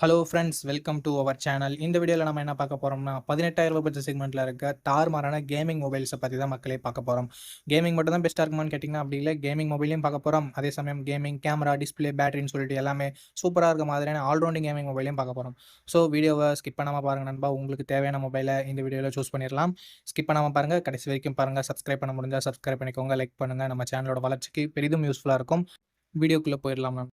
Hello friends welcome to our channel இந்த வீடியோவில் நம்ம என்ன பார்க்க போகிறோம்னா பதினெட்டாயிரம் ரூபாய் பட்ஜெட் செக்மெண்ட்டில் இருக்க தார்மாரான கேமிங் மொபைல்ஸை பற்றி தான் மக்களே பார்க்க போகிறோம் கேமிங் மட்டும் தான் பெஸ்ட்டாக இருக்குமான்னு கேட்டிங்கன்னா அப்படி இல்லை. கேமிங் மொபைலையும் பார்க்க போகிறோம் அதே சமயம் கேமிங் கேமரா டிஸ்பிளே பேட்டரின்னு சொல்லிட்டு எல்லாமே சூப்பராக இருக்க மாதிரியான ஆல்ரவுண்டிங் கேமிங் மொபைலையும் பார்க்க போகிறோம் ஸோ வீடியோவை ஸ்கிப் பண்ணாமல் பாருங்கள் நண்பா. உங்களுக்கு தேவையான மொபைலை இந்த வீடியோவில் சூஸ் பண்ணிடலாம் ஸ்கிப் பண்ணாமல் பாருங்கள் கடைசி வரைக்கும் பாருங்கள் சப்ஸ்கிரைப் பண்ண முடிஞ்சால் சப்ஸ்கிரைப் பண்ணிக்கோங்க. லைக் பண்ணுங்கள் நம்ம சேனலோட வளர்ச்சிக்கு பெரிதும் யூஸ்ஃபுல்லாக இருக்கும். வீடியோக்குள்ளே போயிடலாம் மேம்.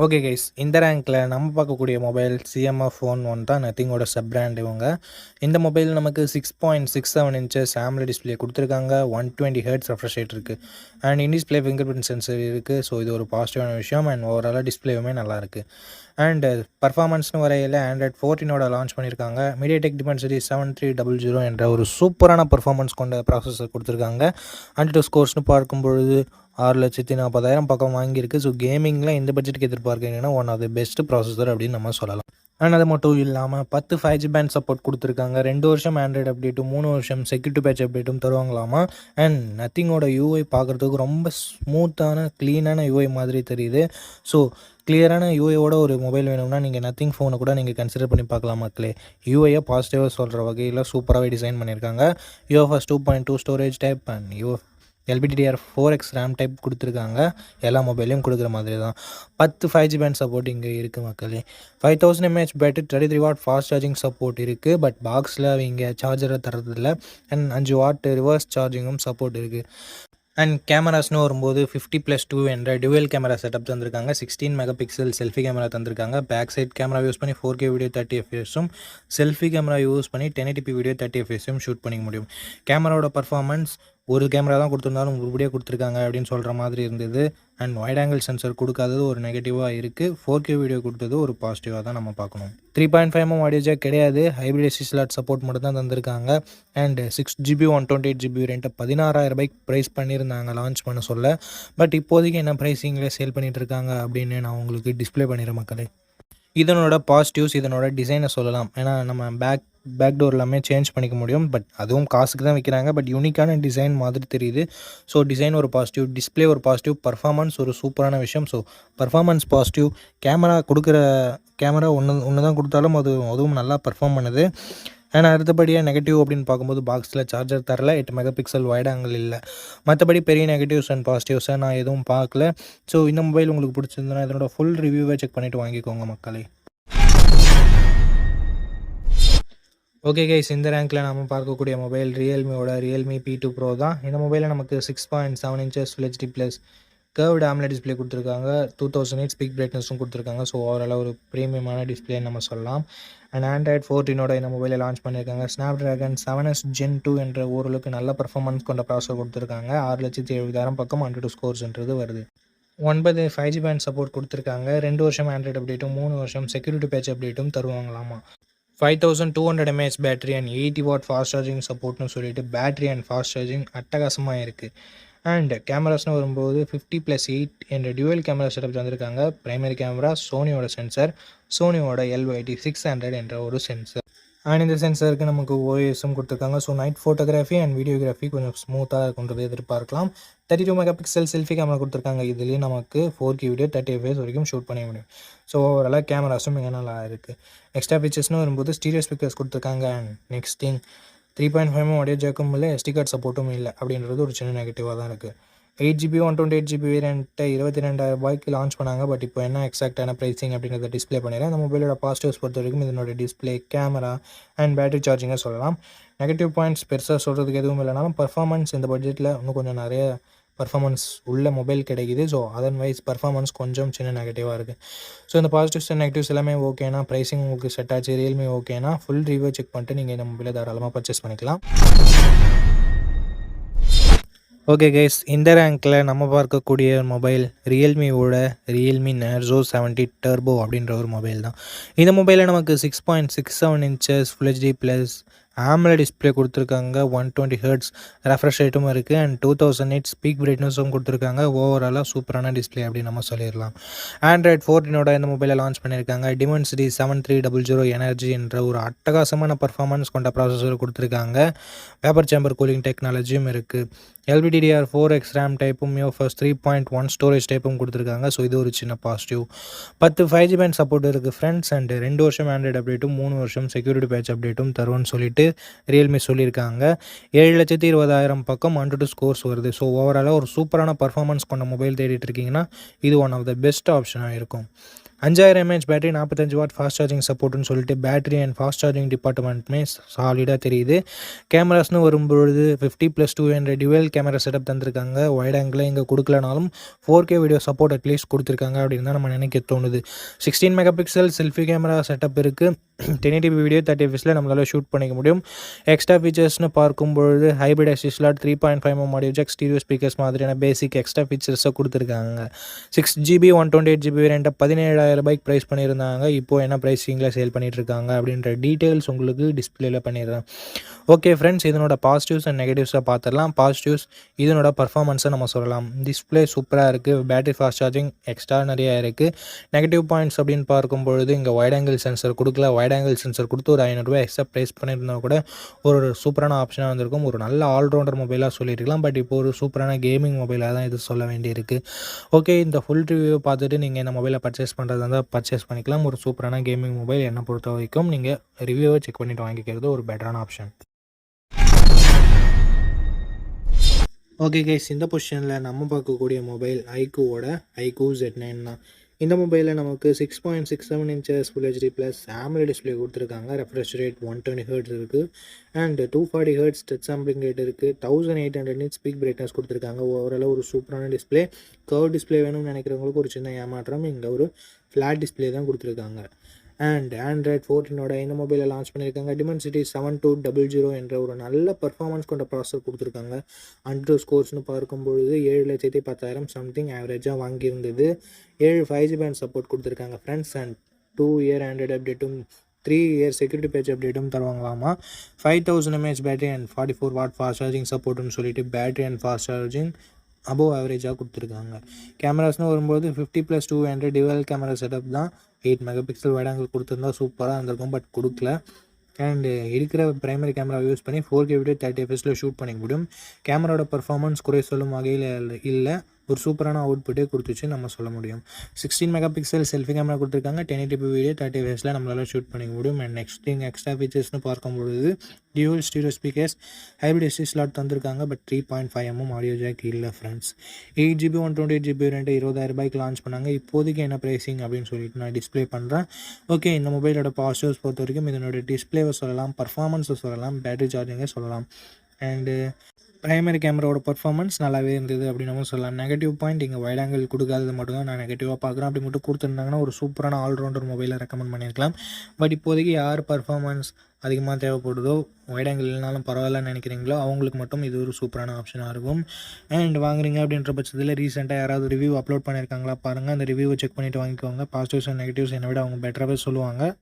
ஓகே கைஸ் இந்த ரேங்க்கில் நம்ம பார்க்கக்கூடிய மொபைல் சிஎம்எஃப் ஃபோன் ஒன் தான் நத்திங்கோட சப் பிராண்ட் இவங்க. இந்த மொபைல் நமக்கு six point six seven inches AMOLED display கொடுத்துருக்காங்க. One twenty hertz refresh rate இருக்குது and in display finger print sensor இருக்குது ஸோ இது ஒரு பாசிட்டிவான விஷயம் அண்ட் ஓவராலாக டிஸ்பிளேவுமே நல்லா இருக்குது அண்ட் பர்ஃபார்மன்ஸ்னு வரையில் ஆண்ட்ராய்ட் ஃபோர்டீனோட லான்ச் பண்ணியிருக்காங்க MediaTek Dimensity seven three double zero என்ற ஒரு சூப்பரான பர்ஃபார்மன்ஸ் கொண்ட ப்ராசஸர் கொடுத்துருக்காங்க. அண்ட் ஸ்கோர்ஸ்னு பார்க்கும்பொழுது ஆறு லட்சத்தி நாற்பதாயிரம் பக்கம் வாங்கியிருக்கு. ஸோ கேமிங்கில் இந்த பட்ஜெட்டுக்கு எதிர்பார்க்கீங்கன்னா one of the best processor அப்படின்னு நம்ம சொல்லலாம். அண்ட் அது மட்டும் இல்லாமல் பத்து ஃபைவ் ஜி பேண்ட் சப்போர்ட் கொடுத்துருக்காங்க. ரெண்டு வருஷம் ஆண்ட்ராய்டு அப்டேட்டும் மூணு வருஷம் செக்யூரிட்டி பேட்ச் அப்டேட்டும் தருவாங்களாமா? அண்ட் நத்திங்கோட யூஐ பார்க்குறதுக்கு ரொம்ப ஸ்மூத்தான க்ளீனான யூஐ மாதிரி தெரியுது. ஸோ கிளியரான யூஐயோட ஒரு மொபைல் வேணும்னா நீங்கள் நத்திங் ஃபோனை கூட நீங்கள் கன்சிடர் பண்ணி பார்க்கலாம் மக்களே. யூஐயை பாசிட்டிவாக சொல்கிற வகையில் சூப்பராகவே டிசைன் பண்ணியிருக்காங்க. UFS two point two storage type and you LPDDR four X RAM type கொடுத்துருக்காங்க. எல்லா மொபைலையும் கொடுக்குற மாதிரி தான். பத்து ஃபைவ் ஜி பேண்ட் சப்போர்ட் இங்கே இருக்குது மக்களே. Five thousand mAh battery thirty three watt fast charging support இருக்குது பட் பாக்ஸில் இங்கே சார்ஜரை தரதில்ல அண்ட் அஞ்சு வாட் ரிவர்ஸ் சார்ஜிங்கும் சப்போர்ட் இருக்குது அண்ட் கேமராஸ்னு வரும்போது ஃபிஃப்டி ப்ளஸ் டூ என்ற டுவெல் கேமரா செட்டப் தந்திருக்காங்க. Sixteen mega pixel selfie camera தந்திருக்காங்க பேக் சைட் கேமரா யூஸ் பண்ணி ஃபோர் கே வீடியோ தேர்ட்டி எஃப்எஸும் செல்ஃபி கேமரா யூஸ் பண்ணி டென் எயிட்டி வீடியோ தேர்ட்டி எஃப்எஸும் ஷூட் பண்ணிக்க முடியும். கேமராவோட பர்ஃபார்மன்ஸ் ஒரு கேமரா தான் கொடுத்துருந்தாலும் உருப்படியாக கொடுத்துருக்காங்க அப்படின்னு சொல்கிற மாதிரி இருந்தது. அண்ட் வைட் ஆங்கிள் சென்சர் கொடுக்காதது ஒரு நெகட்டிவாக இருக்குது ஃபோர் கே வீடியோ கொடுத்தது ஒரு பாசிட்டிவாக தான் நம்ம பார்க்கணும். Three point five M audio jack கிடையாது. ஹைப்ரிட் எஸ்சி ஸ்லாட் சப்போர்ட் மட்டும் தான் தந்திருக்காங்க. And six GB one twenty eight GB rent பதினாறாயிரம் ரூபாய்க்கு ப்ரைஸ் பண்ணியிருந்தாங்க லான்ச் பண்ண சொல்ல. பட் இப்போதைக்கு என்ன ப்ரைஸிங்கில் சேல் பண்ணிகிட்டு இருக்காங்க அப்படின்னு நான் உங்களுக்கு டிஸ்ப்ளே பண்ணிடுறேன் மக்களே. இதனோட பாசிட்டிவ்ஸ் இதனோட டிசைனை சொல்லலாம். ஏன்னா நம்ம பேக் பேக் டோர் எல்லாமே சேஞ்ச் பண்ணிக்க முடியும். பட் அதுவும் காசுக்கு தான் விற்கிறாங்க பட் யூனிக்கான டிசைன் மாதிரி தெரியுது. ஸோ டிசைன் ஒரு பாசிட்டிவ் டிஸ்ப்ளே ஒரு பாசிட்டிவ் பர்ஃபார்மன்ஸ் ஒரு சூப்பரான விஷயம். ஸோ பர்ஃபார்மன்ஸ் பாசிட்டிவ் கேமரா கொடுக்குற கேமரா ஒன்று ஒன்று தான் கொடுத்தாலும் அது அதுவும் நல்லா பர்ஃபார்ம் பண்ணுது. ஏன்னா அடுத்தபடியாக நெகட்டிவ் அப்படின்னு பார்க்கும்போது பாக்ஸில் சார்ஜர் தரல. எட்டு மெகா பிக்சல் வைட் ஆங்கிள் இல்லை. மற்றபடி பெரிய நெகட்டிவ்ஸ் அண்ட் பாசிட்டிவ்ஸை நான் எதுவும் பார்க்கல. ஸோ இந்த மொபைல் உங்களுக்கு பிடிச்சிருந்தனா இதனோட ஃபுல் ரிவ்யூவை செக் பண்ணிவிட்டு வாங்கிக்கோங்க மக்களே. ஓகே கைஸ் இந்த ரேங்க்கில் நம்ம பார்க்கக்கூடிய மொபைல் ரியல்மியோட ரியல்மி பி டூ ப்ரோ தான். இந்த மொபைலில் நமக்கு six point seven inches full HD plus curved AMOLED display கொடுத்துருக்காங்க. டூ தௌசண்ட் எயிட் ஸ்பீக் பிரைட்னஸும் கொடுத்துருக்காங்க. ஸோ ஓவராலாக ஒரு ப்ரீமியமான டிஸ்பிளேன்னு நம்ம சொல்லலாம். அண்ட் ஆண்ட்ராய்ட் ஃபோர்டீனோட இந்த மொபைலை லான்ச் பண்ணியிருக்காங்க. Snapdragon seven S Gen two என்ற ஓரளவுக்கு நல்ல பர்ஃபார்மன்ஸ் கொண்ட ப்ராசர் கொடுத்துருக்காங்க. ஆறு லட்சத்தி எழுபதாயிரம் பக்கம் ஹண்ட்ரட் ஸ்கோர்ஸ்ன்றது வருது. ஒன்பது ஃபைவ் ஜி பேண்ட் சப்போர்ட் கொடுத்துருக்காங்க. ரெண்டு வருஷம் ஆண்ட்ராய்ட் அப்டேட்டும் மூணு வருஷம் செக்யூரிட்டி பேட்ச் அப்டேட்டும் தருவாங்களாமா? Five thousand two hundred mAh battery and eighty watt fast charging சப்போர்ட்னு சொல்லிட்டு பேட்டரி அண்ட் ஃபாஸ்ட் சார்ஜிங் அட்டகாசமாக இருக்குது அண்ட் கேமராஸ்னு வரும்போது ஃபிஃப்டி ப்ளஸ் எயிட் என்ற டியூவல் கேமரா செட்டப் தந்திருக்காங்க. ப்ரைமரி கேமரா சோனியோட சென்சர் சோனியோட எல்ஒய்டி சிக்ஸ் ஹண்ட்ரட் என்ற ஒரு சென்சர் அண்ட் இந்த சென்சருக்கு நமக்கு ஓஎஸும் கொடுத்துருக்காங்க. So night photography and videography கொஞ்சம் ஸ்மூத்தாக இருக்குன்றது எதிர்பார்க்கலாம். Thirty two megapixel selfie camera கொடுத்துருக்காங்க. இதுலேயே நமக்கு four K video thirty FPS வரைக்கும் ஷூட் பண்ண முடியும். ஸோ ஓவராலாக கேமராஸும் இங்கே நல்லா இருக்குது எக்ஸ்ட்ரா ஃபீச்சர்ஸ்னு வரும்போது ஸ்டீரியோ ஸ்பீக்கர்ஸ் கொடுத்துருக்காங்க. And next thing three point five audio ஜேக்கும் இல்லை எஸ்டி கார்டு சப்போர்ட்டும் இல்லை அப்படின்றது ஒரு சின்ன நெகட்டிவாக தான் இருக்குது eight GB one twenty eight GB வேரியண்ட்டை இருபத்தி ரெண்டாயிரம் ரூபாய்க்கு லான்ச் பண்ணாங்க. பட் இப்போ என்ன எக்ஸாக்டான ப்ரைஸிங் அப்படின்றத டிஸ்ப்ளே பண்ணிடுறேன். அந்த மொபைலோட பாசிட்டிவ்ஸ் பொறுத்த வரைக்கும் இதனோட டிஸ்ப்ளே கேமரா அண்ட் பேட்டரி சார்ஜிங்கை சொல்லலாம். நெகட்டிவ் பாயிண்ட்ஸ் பெருசாக சொல்கிறதுக்கு எதுவும் இல்லைனாலும் பர்ஃபார்மன்ஸ் இந்த பட்ஜெட்டில் இன்னும் கொஞ்சம் நிறைய பர்ஃபார்மன்ஸ் உள்ள மொபைல் கிடைக்குது. ஸோ அதன்வைஸ் பர்ஃபார்மன்ஸ் கொஞ்சம் சின்ன நெகட்டிவாக இருக்குது ஸோ இந்த பாசிட்டிவ்ஸ் அண்ட் நெகட்டிவ்ஸ் எல்லாமே ஓகேனா ப்ரைஸிங் உங்களுக்கு செட் ஆச்சு ரியல்மி ஓகேனா ஃபுல் ரிவ்யூ செக் பண்ணிட்டு நீங்கள் இந்த மொபைலை தாராளமாக பர்ச்சேஸ் பண்ணிக்கலாம். ஓகே கைஸ் இந்த ரேங்க்கில் நம்ம பார்க்கக்கூடிய மொபைல் ரியல்மியோட ரியல்மி நேர்ஸோ செவன்ட்டி டர்போ அப்படின்ற ஒரு மொபைல் தான். இந்த மொபைலில் நமக்கு six point six seven inches full HD plus AMOLED display கொடுத்துருக்காங்க. ஒன் டுவெண்ட்டி ஹெர்ட்ஸ் ரெஃப்ரெஷ் ரேட்டும் இருக்குது and two thousand eight speak பிரைட்னஸும் கொடுத்துருக்காங்க. ஓவராலாக சூப்பரான டிஸ்பிளே அப்படின்னு நம்ம சொல்லிடலாம். ஆண்ட்ராய்ட் ஃபோர்டீனோட இந்த மொபைலை லான்ச் பண்ணியிருக்காங்க. Dimensity seven three double zero energy என்ற ஒரு அட்டகாசமான பர்ஃபார்மன்ஸ் கொண்ட ப்ராசஸர் கொடுத்துருக்காங்க. பேப்பர் சேம்பர் கூலிங் டெக்னாலஜியும் இருக்குது LPDDR four X RAM டைப்பும் UFS three point one storage டைப்பும் கொடுத்துருக்காங்க. ஸோ இது ஒரு சின்ன பாசிட்டிவ் பத்து ஃபைவ் ஜி பேண்ட் சப்போர்ட் இருக்குது ஃப்ரெண்ட்ஸ் அண்ட் ரெண்டு வருஷம் ஆண்ட்ராய்டு அப்டேட்டும் மூணு வருஷம் செக்யூரிட்டி பேட்ச் அப்டேட்டும் தருவோம்னு சொல்லிட்டு ரியல்மி சொல்லியிருக்காங்க. ஏழு லட்சத்தி இருபதாயிரம் பக்கம் ஹண்ட்ரட் ஸ்கோர்ஸ் வருது. ஸோ ஓவராலாக ஒரு சூப்பரான பர்ஃபார்மன்ஸ் கொண்ட மொபைல் தேடிட்டு இருக்கீங்கன்னா இது ஒன் ஆஃப் த பெஸ்ட் ஆப்ஷனாக இருக்கும். அஞ்சாயிரம் எம்ஏஹெச் பேட்டரி நாற்பத்தஞ்சு வாட் ஃபாஸ்ட் சார்ஜிங் சப்போர்ட்னு சொல்லிட்டு பேட்டரி அண்ட் ஃபாஸ்ட் சார்ஜிங் டிபார்ட்மெண்ட்டுமே சாலிடாக தெரியுது. கேமராஸ்னு வரும்பொழுது fifty plus two hundred dual camera setup தந்திருக்காங்க. ஒயிட் ஆங்கிளில் இங்கே கொடுக்கலனாலும் four K video support at least கொடுத்துருக்காங்க அப்படின்னு தான் நம்ம நினைக்க தோணுது. Sixteen megapixel selfie camera setup இருக்குது டென் டிபி வீடியோ தேர்ட்டி எஃப்எஸில் நம்மளால் ஷூட் பண்ணிக்க முடியும். எக்ஸ்ட்ரா ஃபீச்சர்ஸ்னு பார்க்கும்பொழுது hybrid SD slot three point five M audio jack stereo speakers மாதிரியான பேசிக் எக்ஸ்ட்ரா ஃபீச்சர்ஸை கொடுத்துருக்காங்க. Six GB one twenty eight GB ரெண்டு பதினேழாயிரம் ரூபாய்க்கு ப்ரைஸ் பண்ணியிருந்தாங்க. இப்போது என்ன ப்ரைஸிங்கில் சேல் பண்ணிட்டு இருக்காங்க அப்படின்ற டீட்டெயில்ஸ் உங்களுக்கு டிஸ்பிளேல பண்ணிடுறேன். ஓகே ஃப்ரெண்ட்ஸ் இதனோட பாசிட்டிவ்ஸ் அண்ட் நெகட்டிவ்ஸாக பார்த்துடலாம். பாசிட்டிவ்ஸ் இதனோட பர்ஃபார்மன்ஸை நம்ம சொல்லலாம். டிஸ்பிளே சூப்பராக இருக்குது பேட்டரி ஃபாஸ்ட் சார்ஜிங் எக்ஸ்ட்ரா நிறையா இருக்குது நெகட்டிவ் பாயிண்ட்ஸ் அப்படின்னு பார்க்கும் பொழுது இங்கே வைட் ஆங்கிள் சென்சர் கொடுக்கல. வைட் ஆங்கிள் சென்சர் கொடுத்து ஒரு ஐநூறுரூவா எக்ஸ்ட்ரா ப்ரைஸ் பண்ணியிருந்தா கூட ஒரு சூப்பரான ஆப்ஷனாக வந்திருக்கும். ஒரு நல்ல ஆல்ரவுண்டர் மொபைலாக சொல்லியிருக்கலாம். பட் இப்போ ஒரு சூப்பரான கேமிங் மொபைலாக தான் இது சொல்ல வேண்டியிருக்கு. ஓகே இந்த ஃபுல் ரிவ்யூ பார்த்துட்டு நீங்கள் இந்த மொபைலை பர்ச்சேஸ் பண்ணுறது இருந்தால் பர்ச்சேஸ் பண்ணிக்கலாம். ஒரு சூப்பரான கேமிங் மொபைல் என்னை பொறுத்த வரைக்கும் நீங்கள் ரிவ்யூவை செக் பண்ணிவிட்டு வாங்கிக்கிறது ஒரு பெட்டரான ஆப்ஷன் ஓகே கைஸ் இந்த பொசிஷனில் நம்ம பார்க்கக்கூடிய மொபைல் ஐக்கூவோட ஐக்கூ ஜெட் நைன் தான். இந்த மொபைலில் நமக்கு six point six seven inches full HD plus AMOLED display கொடுத்துருக்காங்க. Refresh rate one twenty hertz இருக்குது and two forty hertz touch sampling rate இருக்குது thousand eight hundred nit peak brightness கொடுத்துருக்காங்க. ஓவராலாக ஒரு சூப்பரான டிஸ்பிளே கர்வ் டிஸ்பிளே வேணும்னு நினைக்கிறவங்களுக்கு ஒரு சின்ன ஏமாற்றம். இங்கே ஒரு ஃப்ளாட் டிஸ்பிளே தான் கொடுத்துருக்காங்க. அண்ட் ஆண்ட்ராய்ட் ஃபோர்டீனோட இந்த மொபைலை லான்ச் பண்ணியிருக்காங்க. Dimensity seven two double zero என்ற ஒரு நல்ல பர்ஃபார்மன்ஸ் கொண்ட ப்ராசஸர் கொடுத்துருக்காங்க. அண்ட்ரோ ஸ்கோர்ஸ்னு பார்க்கும்பொழுது ஏழு லட்சத்தி பத்தாயிரம் சம்திங் ஆவரேஜாக வாங்கியிருந்தது. ஏழு ஃபைவ் ஜி பேண்ட் சப்போர்ட் கொடுத்துருக்காங்க friends and two year Android அப்டேட்டும் த்ரீ இயர் செக்யூரிட்டி பேஜ் அப்டேட்டும் தருவாங்களாமா? Five thousand mAh battery and forty four watt fast charging சப்போர்ட்னு சொல்லிட்டு battery and fast charging above ஆவரேஜாக கொடுத்துருக்காங்க. கேமராஸ்னு வரும்போது fifty plus two hundred dual camera setup தான். Eight mega pixel wide angle கொடுத்துருந்தா சூப்பராக இருந்திருக்கும் பட் கொடுக்கல. அண்ட் இருக்கிற ப்ரைமரி கேமரா யூஸ் பண்ணி ஃபோர் கே வீடியோ தேர்ட்டி எஃப்எஸில் ஷூட் பண்ணிக்க முடியும் கேமராவோட பர்ஃபார்மன்ஸ் குறை சொல்லும் வகையில் இல்லை. ஒரு சூப்பரான அவுட்புட்டே கொடுத்துச்சு நம்ம சொல்ல முடியும். Sixteen mega pixel selfie camera கொடுத்துருக்காங்க டென் எயிட்டி வீடியோ தேர்ட்டி வயசில் நம்மளால் ஷூட் பண்ணிக்க முடியும். அண்ட் நெக்ஸ்ட் திங் எக்ஸ்ட்ரா ஃபீச்சர்ஸ்னு பார்க்கும்பொழுது dual stereo speakers hybrid SD slot தந்திருக்காங்க. But three point five mm audio jack இல்லை friends eight GB one twenty eight GB ரெண்டு இருபதாயிரம் ரூபாய்க்கு லான்ச் பண்ணாங்க. இப்போதைக்கு என்ன ப்ரைஸிங் அப்படின்னு சொல்லிட்டு நான் டிஸ்ப்ளே பண்ணுறேன் ஓகே இந்த மொபைலோட பாசிட்டிவ்ஸ் பொறுத்த வரைக்கும் இதனோட டிஸ்ப்ளேவை சொல்லலாம் பர்ஃபார்மன்ஸை சொல்லலாம் பேட்டரி சார்ஜிங்கை சொல்லலாம். அண்டு ப்ரைமரி கேமராவோட பர்ஃபார்மன்ஸ் நல்லாவே இருந்தது அப்படின்னு சொல்லலாம். நெகட்டிவ் பாயிண்ட் இங்கே வைட் ஆங்கிள் கொடுக்காதது மட்டும் தான் நான் நெகட்டிவாக பார்க்குறேன். அப்படி மட்டும் கொடுத்துருந்தாங்கன்னா ஒரு சூப்பரான ஆல்ரவுண்டர் மொபைலை ரெக்கமெண்ட் பண்ணியிருக்கலாம். பட் இப்போதைக்கு யார் பர்ஃபார்மன்ஸ் அதிகமாக தேவைப்படுதோ வைட் ஆங்கிள் இல்லைனாலும் பரவாயில்லன்னு நினைக்கிறீங்களோ அவங்களுக்கு மட்டும் இது ஒரு சூப்பரான ஆப்ஷனாக இருக்கும். அண்ட் வாங்குறீங்க அப்படின்ற பட்சத்தில் ரீசெண்டாக யாராவது ரிவ்யூ அப்லோட் பண்ணியிருக்காங்களா பாருங்கள் அந்த ரிவ்யூவை செக் பண்ணிவிட்டு வாங்கிக்கோங்க. பாசிட்டிவ்ஸ் அண்ட் நெகட்டிவ்ஸ் என்னை விட அவங்க பெட்டராகவே சொல்லுவாங்க.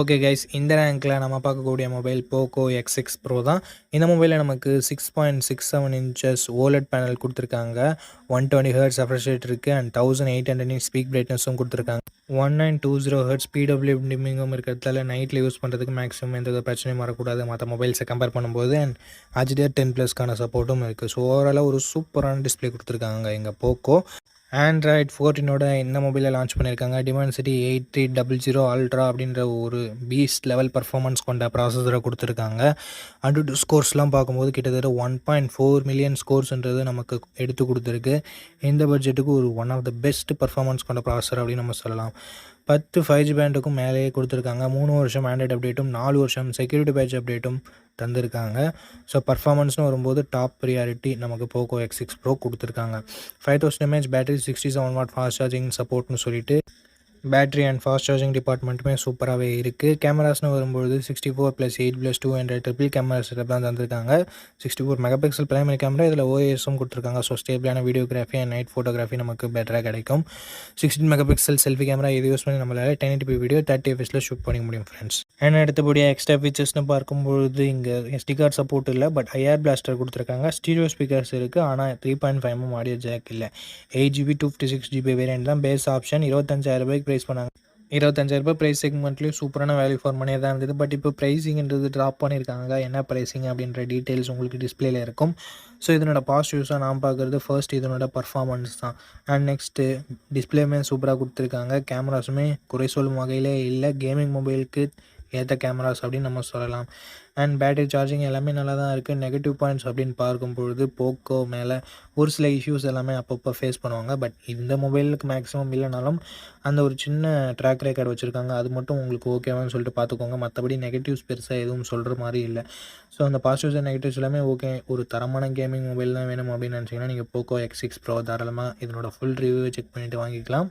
ஓகே கைஸ் இந்த ரேங்க்கில் நம்ம பார்க்கக்கூடிய mobile Poco X six Pro தான். இந்த மொபைலில் நமக்கு six point six seven inches OLED panel கொடுத்துருக்காங்க. One twenty hertz refresh rate இருக்குது and thousand eight hundred speak பிரைட்னஸும் கொடுத்துருக்காங்க. One nine two zero hertz PWM டிமிங்கும் இருக்கிறதால நைட்டில் யூஸ் பண்ணுறதுக்கு மேக்ஸிமம் எந்த பிரச்சனையும் வரக்கூடாது. மற்ற மொபைல்ஸை கம்பேர் பண்ணும்போது அண்ட் ஹச்டிஆர் டென் ப்ளஸ்க்கான சப்போர்ட்டும் இருக்குது ஸோ ஓவராலாக ஒரு சூப்பரான டிஸ்பிளே கொடுத்துருக்காங்க எங்கள் போக்கோ ஆண்ட்ராய்ட் ஃபோர்டீனோட இந்த மொபைலை லான்ச் பண்ணியிருக்காங்க. Dimensity eight three double zero Ultra அப்படின்ற ஒரு பீஸ்ட் லெவல் பர்ஃபார்மன்ஸ் கொண்ட ப்ராசஸரை கொடுத்துருக்காங்க. அண்டு ஸ்கோர்ஸ்லாம் பார்க்கும்போது கிட்டத்தட்ட ஒன் பாயிண்ட் ஃபோர் மில்லியன் ஸ்கோர்ஸ்ன்றது நமக்கு எடுத்து கொடுத்துருக்கு. இந்த பட்ஜெட்டுக்கு ஒரு one of the best performance கொண்ட ப்ராசஸர் அப்படின்னு நம்ம சொல்லலாம். பத்து ஃபைவ் ஜி பேண்டுக்கும் மேலேயே கொடுத்துருக்காங்க. மூணு வருஷம் ஆண்ட்ராய்டு அப்டேட்டும் நாலு வருஷம் செக்யூரிட்டி பேட்ச் அப்டேட்டும் தந்திருக்காங்க. ஸோ பர்ஃபார்மன்ஸ்னு வரும்போது டாப் ப்ரியாரிட்டி நமக்கு போக்கோ எக்ஸ் சிக்ஸ் ப்ரோ கொடுத்துருக்காங்க. Five thousand mAh battery sixty seven watt fast charging சப்போர்ட்னு சொல்லிட்டு பேட்ரி அண்ட் ஃபாஸ்ட் சார்ஜிங் டிபார்ட்மெண்ட்டுமே சூப்பராகவே இருக்குது கேமராஸ்னு வரும்பொழுது sixty four plus eight plus two hundred triple camera setup தான் தந்திருக்காங்க. Sixty four megapixel primary camera இதில் ஓஎஸும் கொடுத்துருக்காங்க. ஸோ ஸ்டேபிளான வீடியோகிராஃபி அண்ட் நைட் ஃபோட்டோகிராஃபி நமக்கு பெட்டராக கிடைக்கும். Sixteen mega pixel selfie camera இது யூஸ் பண்ணி நம்மளால் டென் எயிட்டி வீடியோ தேர்ட்டி எஃப்எஸில் ஷூட் பண்ணிக்க முடியும் ஃப்ரெண்ட்ஸ் அண்ட் அடுத்தபடியாக எக்ஸ்ட்ரா ஃபீச்சர்ஸ்னு பார்க்கும்பொழுது இங்கே எஸ்டி கார்டு சப்போர்ட் இல்லை பட் ஐஆர் பிளாஸ்டர் கொடுத்துருக்காங்க. ஸ்டீரியோ ஸ்பீக்கர்ஸ் இருக்குது ஆனால் three point five M audio jack இல்லை. Eight GB two fifty six GB variant தான் பேஸ் ஆப்ஷன் இருபத்தஞ்சாயிரம் ரூபாய்க்கு ப்ரைஸ் பண்ணாங்க. இருபத்தஞ்சாயிரரூபா ப்ரைஸ் செக்மெண்ட்லேயும் சூப்பரான வேல்யூ ஃபார் மணியாக தான் இருந்தது. பட் இப்போ ப்ரைஸிங்கிறது ட்ராப் பண்ணியிருக்காங்க என்ன ப்ரைஸிங் அப்படின்ற டீட்டெயில்ஸ் உங்களுக்கு டிஸ்பிளேல இருக்கும். ஸோ இதனோட பாசிட்டிவ்ஸாக நான் பார்க்குறது ஃபர்ஸ்ட் இதனோட பர்ஃபார்மன்ஸ் தான். அண்ட் நெக்ஸ்ட்டு டிஸ்பிளேமே சூப்பராக கொடுத்துருக்காங்க. கேமராஸுமே குறை சொல்லும் வகையிலே இல்லை. கேமிங் மொபைலுக்கு ஏற்ற கேமராஸ் அப்படின்னு நம்ம சொல்லலாம். அண்ட் பேட்டரி சார்ஜிங் எல்லாமே நல்லா தான் இருக்குது நெகட்டிவ் பாயிண்ட்ஸ் அப்படின்னு பார்க்கும் பொழுது போக்கோ மேலே ஒரு சில இஷ்யூஸ் எல்லாமே அப்பப்போ ஃபேஸ் பண்ணுவாங்க. பட் இந்த மொபைலுக்கு மேக்ஸிமம் இல்லைனாலும் அந்த ஒரு சின்ன ட்ராக் ரெக்கார்டு வச்சுருக்காங்க. அது மட்டும் உங்களுக்கு ஓகேவான்னு சொல்லிட்டு பார்த்துக்கோங்க. மற்றபடி நெகட்டிவ்ஸ் பெருசாக எதுவும் சொல்கிற மாதிரி இல்லை. ஸோ அந்த பாசிட்டிவ்ஸ் அண்ட் நெகட்டிவ்ஸ் எல்லாமே ஓகே ஒரு தரமான கேமிங் மொபைல் தான் வேணும் அப்படின்னு நினச்சிங்கன்னா நீங்கள் போக்கோ எக்ஸ் சிக்ஸ் ப்ரோ தாராளமாக இதனோட ஃபுல் ரிவ்யூவை செக் பண்ணிவிட்டு வாங்கிக்கலாம்.